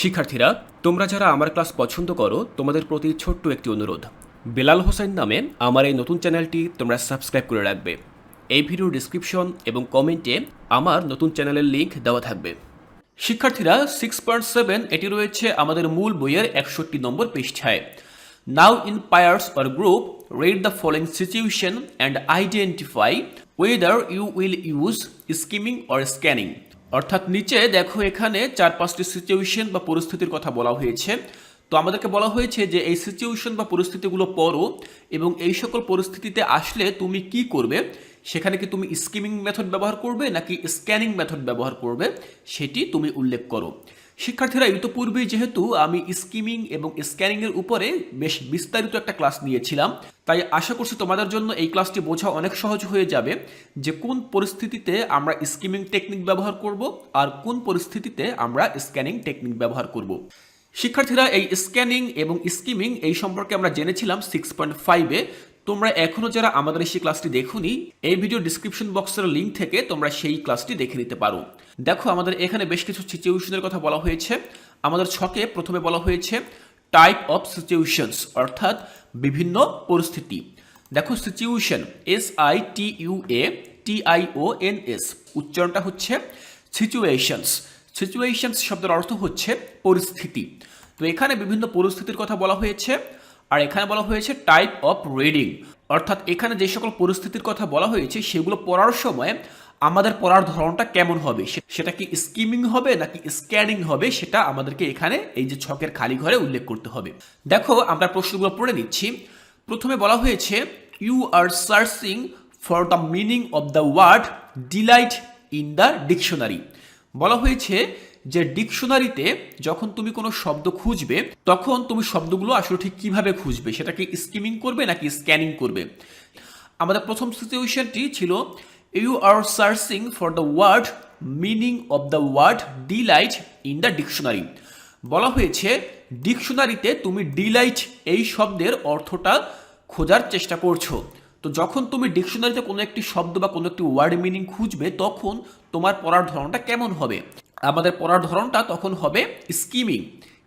শিক্ষার্থীরা, তোমরা যারা আমার ক্লাস পছন্দ করো, তোমাদের প্রতি ছোট্ট একটি অনুরোধ। বেলাল হোসেন নামে আমার এই নতুন চ্যানেলটি তোমরা সাবস্ক্রাইব করে রাখবে। এই ভিডিওর ডিসক্রিপশন এবং কমেন্টে আমার নতুন চ্যানেলের লিঙ্ক দেওয়া থাকবে। শিক্ষার্থীরা সিক্স পয়েন্ট সেভেন এটি রয়েছে আমাদের মূল বইয়ের একষট্টি নম্বর পৃষ্ঠায়। Now in pairs or group read the following situation and identify whether you will use skimming or scanning অর্থাৎ নিচে দেখো এখানে চার পাঁচটি সিচুয়েশন বা পরিস্থিতির কথা বলা হয়েছে। তো আমাদেরকে বলা হয়েছে যে এই সিচুয়েশন বা পরিস্থিতিগুলো পড়ো এবং এই সকল পরিস্থিতিতে আসলে তুমি কি করবে? সেখানে কি তুমি স্কিমিং মেথড ব্যবহার করবে নাকি স্ক্যানিং মেথড ব্যবহার করবে? সেটি তুমি উল্লেখ করো। শিক্ষার্থীরা ইতোপূর্বেই যেহেতু আমি স্কিমিং এবং স্ক্যানিং এর উপরে বেশ বিস্তারিত একটা ক্লাস নিয়েছিলাম, তাই আশা করছি তোমাদের জন্য এই ক্লাসটি বোঝা অনেক সহজ হয়ে যাবে যে কোন পরিস্থিতিতে আমরা স্কিমিং টেকনিক ব্যবহার করব আর কোন পরিস্থিতিতে আমরা স্ক্যানিং টেকনিক ব্যবহার করব। শিক্ষার্থীরা এই স্ক্যানিং এবং স্কিমিং এই সম্পর্কে আমরা জেনেছিলাম সিক্স পয়েন্ট ফাইভে তোমরা এখনও যারা আমাদের সেই ক্লাসটি দেখুনি, এই ভিডিও ডিসক্রিপশন বক্সের লিঙ্ক থেকে তোমরা সেই ক্লাসটি দেখে নিতে পারো। দেখো, আমাদের এখানে বেশ কিছু সিচুয়েশনের কথা বলা হয়েছে। আমাদের ছকে প্রথমে বলা হয়েছে টাইপ অফ সিচুয়েশনস অর্থাৎ বিভিন্ন পরিস্থিতি। দেখো situation S I T U A T I O N S উচ্চারণটা হচ্ছে সিচুয়েশনস সিচুয়েশনস শব্দের অর্থ হচ্ছে পরিস্থিতি। তো এখানে বিভিন্ন পরিস্থিতির কথা বলা হয়েছে। আর এখানে বলা হয়েছে টাইপ অফ রিডিং অর্থাৎ এখানে যে সকল পরিস্থিতির কথা বলা হয়েছে, সেগুলো পড়ার সময় আমাদের পড়ার ধরনটা কেমন হবে? সেটা কি স্কিমিং হবে নাকি স্ক্যানিং হবে? সেটা আমাদেরকে এখানে এই যে ছকের খালি ঘরে উল্লেখ করতে হবে। দেখো, আমরা প্রশ্নগুলো পড়ে নিচ্ছি। প্রথমে বলা হয়েছে you are searching for the meaning of the word delight in the dictionary বলা হয়েছে যে ডিকশনারিতে যখন তুমি কোনো শব্দ খুঁজবে, তখন তুমি শব্দগুলো আসলে ঠিক কীভাবে খুঁজবে? সেটাকে স্কিমিং করবে নাকি স্ক্যানিং করবে? আমাদের প্রথম সিচুয়েশনটি ছিল you are searching for the word meaning of the word delight in the dictionary বলা হয়েছে, ডিকশনারিতে তুমি ডিলাইট এই শব্দের অর্থটা খোঁজার চেষ্টা করছ। তো যখন তুমি ডিকশনারিতে কোনো একটি শব্দ বা কোনো একটি ওয়ার্ড মিনিং খুঁজবে, তখন তোমার পড়ার ধরনটা কেমন হবে? আমাদের পড়ার ধরনটা তখন হবে স্কিমিং।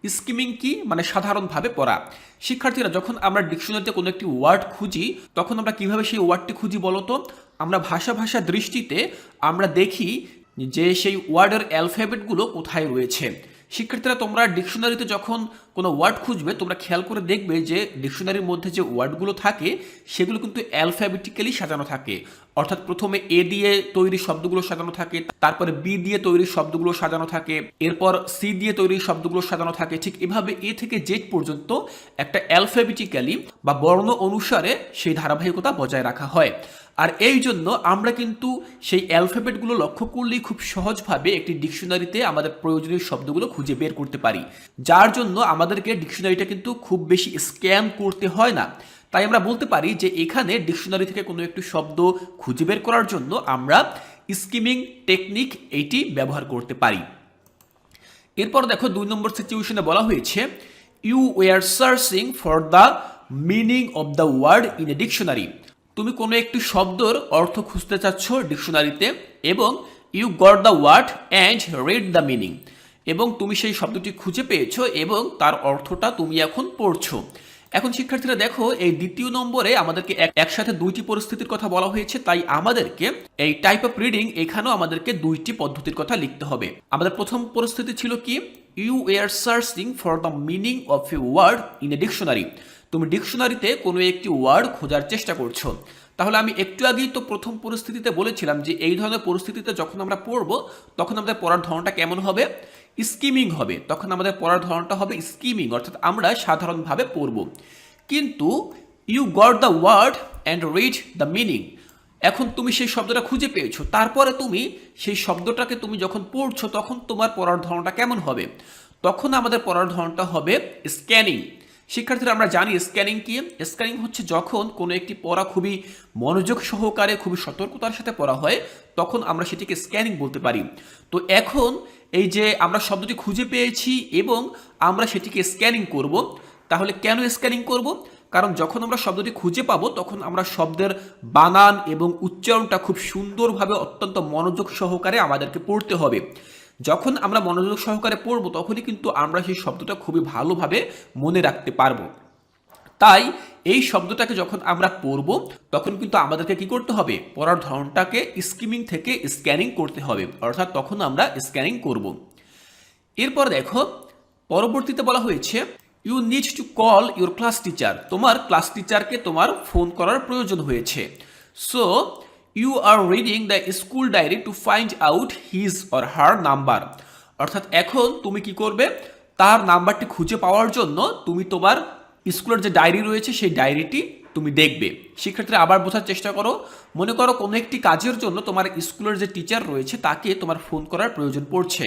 স্কিমিং কি? মানে সাধারণভাবে পড়া। শিক্ষার্থীরা যখন আমরা ডিকশনারিতে কোনো একটি ওয়ার্ড খুঁজি, তখন আমরা কীভাবে সেই ওয়ার্ডটি খুঁজি বলতো আমরা ভাষা ভাষা দৃষ্টিতে আমরা দেখি যে সেই ওয়ার্ডের অ্যালফাবেটগুলো কোথায় রয়েছে। শিক্ষার্থীরা, তোমরা ডিকশনারিতে যখন কোনো ওয়ার্ড খুঁজবে, তোমরা খেয়াল করে দেখবে যে ডিকশনারির মধ্যে যে ওয়ার্ডগুলো থাকে, সেগুলো কিন্তু অ্যালফাবেটিক্যালি সাজানো থাকে। অর্থাৎ প্রথমে এ দিয়ে তৈরি শব্দগুলো সাজানো থাকে, তারপরে বি দিয়ে তৈরি শব্দগুলো সাজানো থাকে, এরপর সি দিয়ে তৈরি শব্দগুলো সাজানো থাকে। ঠিক এভাবে এ থেকে জেড পর্যন্ত একটা অ্যালফাবেটিক্যালি বা বর্ণ অনুসারে সেই ধারাবাহিকতা বজায় রাখা হয়। আর এই জন্য আমরা কিন্তু সেই অ্যালফাবেটগুলো লক্ষ্য করলেই খুব সহজভাবে একটি ডিকশনারিতে আমাদের প্রয়োজনীয় শব্দগুলো খুঁজে বের করতে পারি। যার জন্য আমাদেরকে ডিকশনারিটা কিন্তু খুব বেশি স্ক্যান করতে হয় না। তাই আমরা বলতে পারি যে এখানে ডিকশনারি থেকে কোনো একটি শব্দ খুঁজে বের করার জন্য আমরা স্কিমিং টেকনিক এইটি ব্যবহার করতে পারি। এরপর দেখো দুই নম্বর সিচুয়েশনে বলা হয়েছে you are searching for the meaning of the word in a dictionary তুমি কোনো একটি শব্দর অর্থ খুঁজতে চাচ্ছ ডিকশনারিতে এবং you got the word and read the meaning এবং তুমি সেই শব্দটি খুঁজে পেয়েছ এবং তার অর্থটা তুমি এখন পড়ছো। এখন শিক্ষার্থীরা দেখো, এই দ্বিতীয় নম্বরে আমাদেরকে এক- একসাথে দুইটি পরিস্থিতির কথা বলা হয়েছে, তাই আমাদেরকে এই টাইপ অফ রিডিং এখানেও আমাদেরকে দুইটি পদ্ধতির কথা লিখতে হবে। আমাদের প্রথম পরিস্থিতি ছিল কি? You are searching for the meaning of a word in a dictionary তুমি ডিকশনারিতে কোনো একটি ওয়ার্ড খোঁজার চেষ্টা করছ। তাহলে আমি একটু আগেই তো প্রথম পরিস্থিতিতে বলেছিলাম যে এই ধরনের পরিস্থিতিতে যখন আমরা পড়ব, তখন আমাদের পড়ার ধরনটা কেমন হবে? স্কিমিং হবে। তখন আমাদের পড়ার ধরনটা হবে স্কিমিং, অর্থাৎ আমরা সাধারণভাবে পড়ব। কিন্তু you got the word and read the meaning এখন তুমি সেই শব্দটা খুঁজে পেয়েছ। তারপরে তুমি সেই শব্দটাকে তুমি যখন পড়ছো, তখন তোমার পড়ার ধরনটা কেমন হবে? তখন আমাদের পড়ার ধরনটা হবে স্ক্যানিং শিক্ষার্থীরা, আমরা জানি স্ক্যানিং কি? স্ক্যানিং হচ্ছে যখন কোনো একটি পড়া খুবই মনোযোগ সহকারে, খুবই সতর্কতার সাথে পড়া হয়, তখন আমরা সেটিকে স্ক্যানিং বলতে পারি। তো এখন এই যে আমরা শব্দটি খুঁজে পেয়েছি এবং আমরা সেটিকে স্ক্যানিং করব, তাহলে কেন স্ক্যানিং করব? কারণ যখন আমরা শব্দটি খুঁজে পাবো, তখন আমরা শব্দের বানান এবং উচ্চারণটা খুব সুন্দরভাবে অত্যন্ত মনোযোগ সহকারে আমাদেরকে পড়তে হবে। যখন আমরা মনোযোগ সহকারে পড়ব, তখনই কিন্তু আমরা সেই শব্দটা খুবই ভালোভাবে মনে রাখতে পারব। তাই এই শব্দটাকে যখন আমরা পড়ব, তখন কিন্তু আমাদেরকে কি করতে হবে? পড়ার ধরনটাকে স্কিমিং থেকে স্ক্যানিং করতে হবে। অর্থাৎ তখন আমরা স্ক্যানিং করব। এরপর দেখো, পরবর্তীতে বলা হয়েছে you need to call your class teacher তোমার ক্লাস টিচারকে তোমার ফোন করার প্রয়োজন হয়েছে। So you are reading the school diary to find out his or her number অর্থাৎ এখন তুমি কি করবে? তার নাম্বারটি খুঁজে পাওয়ার জন্য তুমি তোমার স্কুলের যে ডায়েরি রয়েছে, সেই ডায়েরিটি তুমি দেখবে। সেক্ষেত্রে আবার বোঝার চেষ্টা করো। মনে করো কোনো একটি কাজের জন্য তোমার স্কুলের যে টিচার রয়েছে, তাকে তোমার ফোন করার প্রয়োজন পড়ছে।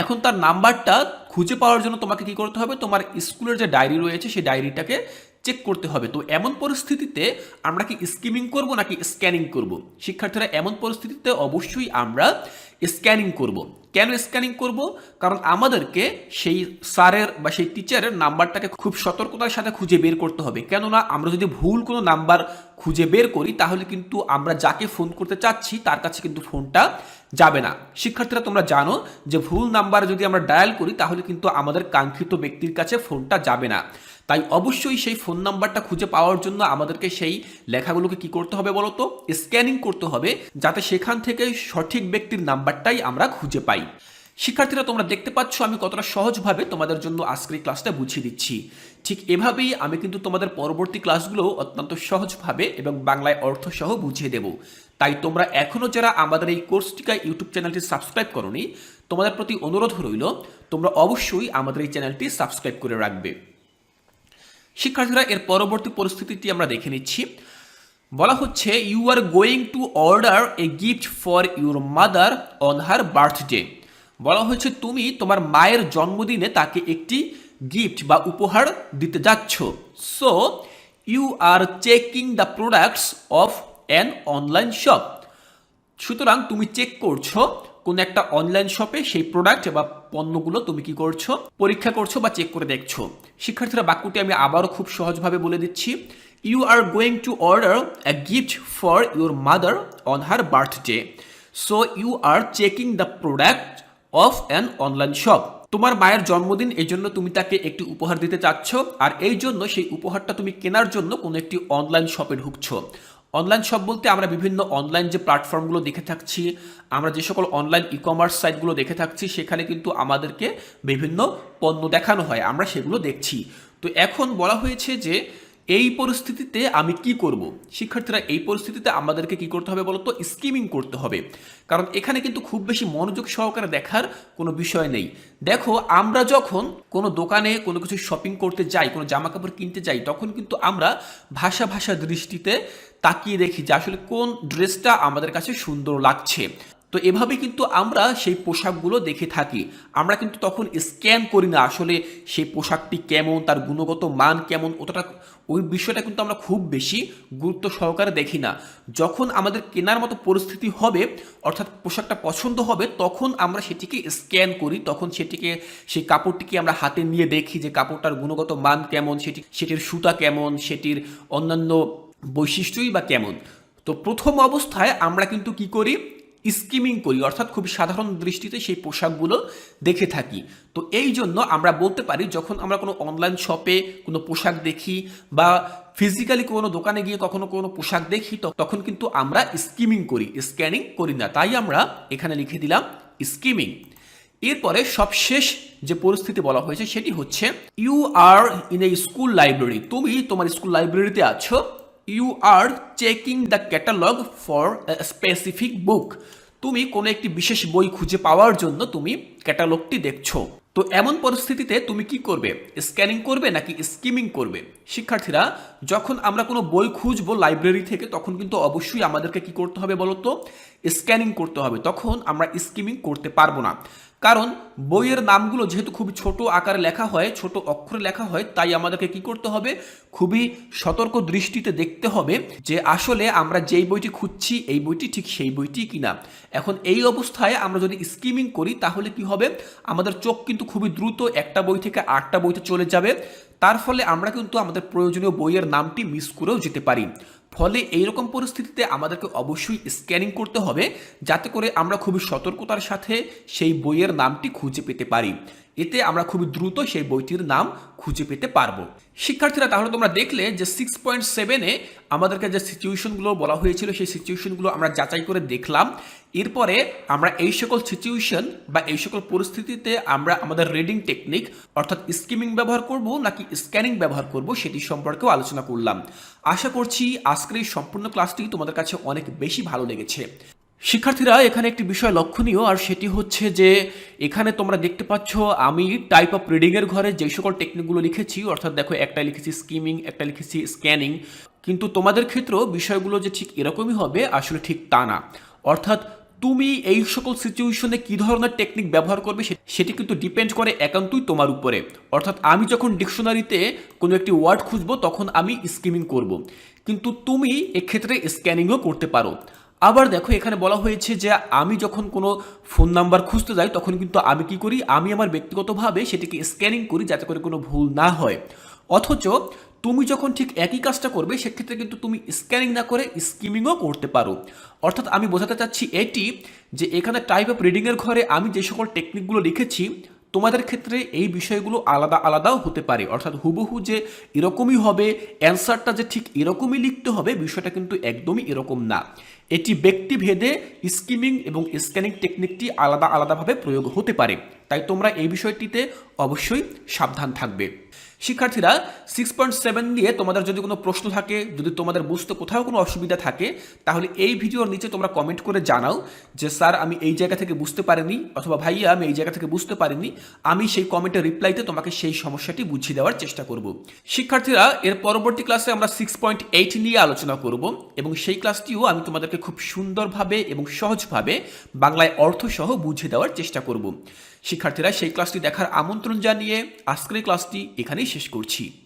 এখন তার নাম্বারটা খুঁজে পাওয়ার জন্য তোমাকে কি করতে হবে? তোমার স্কুলের যে ডায়েরি রয়েছে, সেই ডায়েরিটাকে চেক করতে হবে। তো এমন পরিস্থিতিতে আমরা কি স্কিমিং করব নাকি স্ক্যানিং করব? শিক্ষার্থীরা এমন পরিস্থিতিতে অবশ্যই আমরা স্ক্যানিং করব। কেন স্ক্যানিং করব? কারণ আমাদেরকে সেই স্যারের বা সেই টিচারের নাম্বারটাকে খুব সতর্কতার সাথে খুঁজে বের করতে হবে। কেননা আমরা যদি ভুল কোনো নাম্বার খুঁজে বের করি, তাহলে কিন্তু আমরা যাকে ফোন করতে চাচ্ছি, তার কাছে কিন্তু ফোনটা যাবে না। শিক্ষার্থীরা, তোমরা জানো যে ভুল নাম্বার যদি আমরা ডায়াল করি, তাহলে কিন্তু আমাদের কাঙ্ক্ষিত ব্যক্তির কাছে ফোনটা যাবে না। তাই অবশ্যই সেই ফোন নাম্বারটা খুঁজে পাওয়ার জন্য আমাদেরকে সেই লেখাগুলোকে কি করতে হবে বলতো? স্ক্যানিং করতে হবে যাতে সেখান থেকে সঠিক ব্যক্তির নাম্বারটাই আমরা খুঁজে পাই। শিক্ষার্থীরা, তোমরা দেখতে পাচ্ছ আমি কতটা সহজভাবে তোমাদের জন্য আজকের ক্লাসটা বুঝিয়ে দিচ্ছি। ঠিক এভাবেই আমি কিন্তু তোমাদের পরবর্তী ক্লাসগুলো অত্যন্ত সহজভাবে এবং বাংলায় অর্থ সহ বুঝিয়ে দেব। তাই তোমরা এখনও যারা আমাদের এই কোর্সটিকা ইউটিউব চ্যানেলটি সাবস্ক্রাইব করনি, তোমাদের প্রতি অনুরোধ রইল, তোমরা অবশ্যই আমাদের এই চ্যানেলটি সাবস্ক্রাইব করে রাখবে। শিক্ষার্থীরা, এর পরবর্তী পরিস্থিতিটি আমরা দেখে নিচ্ছি। বলা হচ্ছে you are going to order a gift for your mother on her birthday বলা হয়েছে, তুমি তোমার মায়ের জন্মদিনে তাকে একটি গিফট বা উপহার দিতে যাচ্ছ। So you are checking the products of an online shop সুতরাং, তুমি চেক করছ কোন একটা অনলাইন শপে সেই প্রোডাক্ট বা পণ্যগুলো তুমি কি করছ, পরীক্ষা করছ বা চেক করে দেখছ। শিক্ষার্থীরা বাক্যটি আমি আবারও খুব সহজভাবে বলে দিচ্ছি। You are going to order a gift for your mother on her birthday so you are checking the product of an online shop তোমার মায়ের জন্মদিন, এই জন্য তুমি তাকে একটি উপহার দিতে চাচ্ছ। আর এই জন্য সেই উপহারটা তুমি কেনার জন্য কোনো একটি অনলাইন শপে ঢুকছো। অনলাইন শপ বলতে আমরা বিভিন্ন অনলাইন যে প্ল্যাটফর্মগুলো দেখে থাকছি, আমরা যে সকল অনলাইন ই কমার্স সাইটগুলো দেখে থাকছি, সেখানে কিন্তু আমাদেরকে বিভিন্ন পণ্য দেখানো হয়, আমরা সেগুলো দেখছি। তো এখন বলা হয়েছে যে, এই পরিস্থিতিতে আমি কি করব? শিক্ষার্থীরা এই পরিস্থিতিতে আমাদেরকে কি করতে হবে বলতো? স্কিমিং করতে হবে। কারণ এখানে কিন্তু খুব বেশি মনোযোগ সহকারে দেখার কোনো বিষয় নেই। দেখো, আমরা যখন কোনো দোকানে কোনো কিছু শপিং করতে যাই, কোনো জামা কাপড় কিনতে যাই, তখন কিন্তু আমরা ভাষা ভাষা দৃষ্টিতে তাকিয়ে দেখি যে আসলে কোন ড্রেসটা আমাদের কাছে সুন্দর লাগছে। তো এভাবে কিন্তু আমরা সেই পোশাকগুলো দেখে থাকি। আমরা কিন্তু তখন স্ক্যান করি না আসলে সেই পোশাকটি কেমন, তার গুণগত মান কেমন ওটা ওই বিষয়টা কিন্তু আমরা খুব বেশি গুরুত্ব সহকারে দেখি না। যখন আমাদের কেনার মতো পরিস্থিতি হবে, অর্থাৎ পোশাকটা পছন্দ হবে, তখন আমরা সেটিকে স্ক্যান করি, তখন সেটিকে, সেই কাপড়টিকে আমরা হাতে নিয়ে দেখি যে কাপড়টার গুণগত মান কেমন, সেটি, সেটির সুতা কেমন, সেটির অন্যান্য বৈশিষ্ট্যই বা কেমন? তো প্রথম অবস্থায় আমরা কিন্তু কি করি? স্কিমিং করি, অর্থাৎ খুব সাধারণ দৃষ্টিতে সেই পোশাকগুলো দেখে থাকি। তো এই জন্য আমরা বলতে পারি, যখন আমরা কোনো অনলাইন শপে কোনো পোশাক দেখি বা ফিজিক্যালি কোনো দোকানে গিয়ে কখনো কোনো পোশাক দেখি তখন কিন্তু আমরা স্কিমিং করি স্ক্যানিং করি না। তাই আমরা এখানে লিখে দিলাম স্কিমিং। এরপরে সবশেষ যে পরিস্থিতি বলা হয়েছে সেটি হচ্ছে you are in a school library তুমি তোমার স্কুল লাইব্রেরিতে আছো you are checking the catalogue for specific book তুমি কোনো একটি বিশেষ বই খুঁজে পাওয়ার জন্য তুমি ক্যাটালগটি দেখছ। তো এমন পরিস্থিতিতে তুমি কি করবে? স্ক্যানিং করবে নাকি স্কিমিং করবে? শিক্ষার্থীরা, যখন আমরা কোনো বই খুঁজবো লাইব্রেরি থেকে, তখন কিন্তু অবশ্যই আমাদেরকে কি করতে হবে বলতো? স্ক্যানিং করতে হবে। তখন আমরা স্কিমিং করতে পারব না। কারণ বইয়ের নামগুলো যেহেতু খুব ছোট আকারে লেখা হয়, ছোট অক্ষরে লেখা হয়, তাই আমাদেরকে কি করতে হবে? খুবই সতর্ক দৃষ্টিতে দেখতে হবে যে আসলে আমরা যেই বইটি খুঁজছি, এই বইটি ঠিক সেই বইটি কিনা। এখন এই অবস্থায় আমরা যদি স্কিমিং করি, তাহলে কি হবে? আমাদের চোখ কিন্তু খুবই দ্রুত একটা বই থেকে আটটা বইতে চলে যাবে। তার ফলে আমরা কিন্তু আমাদের প্রয়োজনীয় বইয়ের নামটি মিস করেও যেতে পারি। ফলে এইরকম পরিস্থিতিতে আমাদেরকে অবশ্যই স্ক্যানিং করতে হবে, যাতে করে আমরা খুবই সতর্কতার সাথে সেই বইয়ের নামটি খুঁজে পেতে পারি। এতে আমরা খুবই দ্রুত সেই বইটির নাম খুঁজে পেতে পারব। শিক্ষার্থীরা, তাহলে তোমরা দেখলে যে সিক্স পয়েন্ট সেভেনে আমাদেরকে যে সিচুয়েশনগুলো বলা হয়েছিল, সেই সিচুয়েশনগুলো আমরা যাচাই করে দেখলাম। এরপরে আমরা এই সকল সিচুয়েশন বা এই সকল পরিস্থিতিতে আমরা আমাদের রিডিং টেকনিক অর্থাৎ স্কিমিং ব্যবহার করব নাকি স্ক্যানিং ব্যবহার করব, সেটি সম্পর্কেও আলোচনা করলাম। আশা করছি আজকের এই সম্পূর্ণ ক্লাসটি তোমাদের কাছে অনেক বেশি ভালো লেগেছে। শিক্ষার্থীরা, এখানে একটি বিষয় লক্ষণীয়, আর সেটি হচ্ছে যে এখানে তোমরা দেখতে পাচ্ছ, আমি টাইপ অফ রিডিংয়ের ঘরে যে সকল টেকনিকগুলো লিখেছি, অর্থাৎ দেখো একটা লিখেছি স্কিমিং একটা লিখেছি স্ক্যানিং কিন্তু তোমাদের ক্ষেত্রেও বিষয়গুলো যে ঠিক এরকমই হবে, আসলে ঠিক তা না। অর্থাৎ তুমি এই সকল সিচুয়েশনে কী ধরনের টেকনিক ব্যবহার করবে সেটি কিন্তু ডিপেন্ড করে একান্তই তোমার উপরে। অর্থাৎ আমি যখন ডিকশনারিতে কোনো একটি ওয়ার্ড খুঁজবো, তখন আমি স্কিমিং করব। কিন্তু তুমি এক্ষেত্রে স্ক্যানিংও করতে পারো। আবার দেখো, এখানে বলা হয়েছে যে আমি যখন কোনো ফোন নাম্বার খুঁজতে যাই, তখন কিন্তু আমি কি করি? আমি আমার ব্যক্তিগতভাবে সেটিকে স্ক্যানিং করি যাতে করে কোনো ভুল না হয়। অথচ তুমি যখন ঠিক একই কাজটা করবে, সেক্ষেত্রে কিন্তু তুমি স্ক্যানিং না করে স্কিমিংও করতে পারো। অর্থাৎ আমি বোঝাতে চাচ্ছি এটি যে এখানে টাইপ অফ রিডিংয়ের ঘরে আমি যে সকল টেকনিকগুলো লিখেছি তোমাদের ক্ষেত্রে এই বিষয়গুলো আলাদা আলাদাও হতে পারে। অর্থাৎ হুবহু যে এরকমই হবে, অ্যান্সারটা যে ঠিক এরকমই লিখতে হবে, বিষয়টা কিন্তু একদমই এরকম না। এটি ব্যক্তিভেদে স্কিমিং এবং স্ক্যানিং টেকনিকটি আলাদা আলাদাভাবে প্রয়োগ হতে পারে। তাই তোমরা এই বিষয়টিতে অবশ্যই সাবধান থাকবে। শিক্ষার্থীরা সিক্স পয়েন্ট সেভেন নিয়ে তোমাদের যদি কোনো প্রশ্ন থাকে, যদি তোমাদের বুঝতে কোথাও কোনো অসুবিধা থাকে, তাহলে এই ভিডিওর নিচে তোমরা কমেন্ট করে জানাও যে, স্যার, আমি এই জায়গা থেকে বুঝতে পারিনি অথবা ভাইয়া, আমি এই জায়গা থেকে বুঝতে পারিনি। আমি সেই কমেন্টের রিপ্লাইতে তোমাকে সেই সমস্যাটি বুঝিয়ে দেওয়ার চেষ্টা করব। শিক্ষার্থীরা, এর পরবর্তী ক্লাসে আমরা সিক্স পয়েন্ট এইট নিয়ে আলোচনা করব এবং সেই ক্লাসটিও আমি তোমাদেরকে খুব সুন্দরভাবে এবং সহজভাবে বাংলায় অর্থসহ বুঝিয়ে দেওয়ার চেষ্টা করব। শিক্ষার্থীরা সেই ক্লাসটি দেখার আমন্ত্রণ জানিয়ে আজকের ক্লাসটি এখানেই শেষ করছি।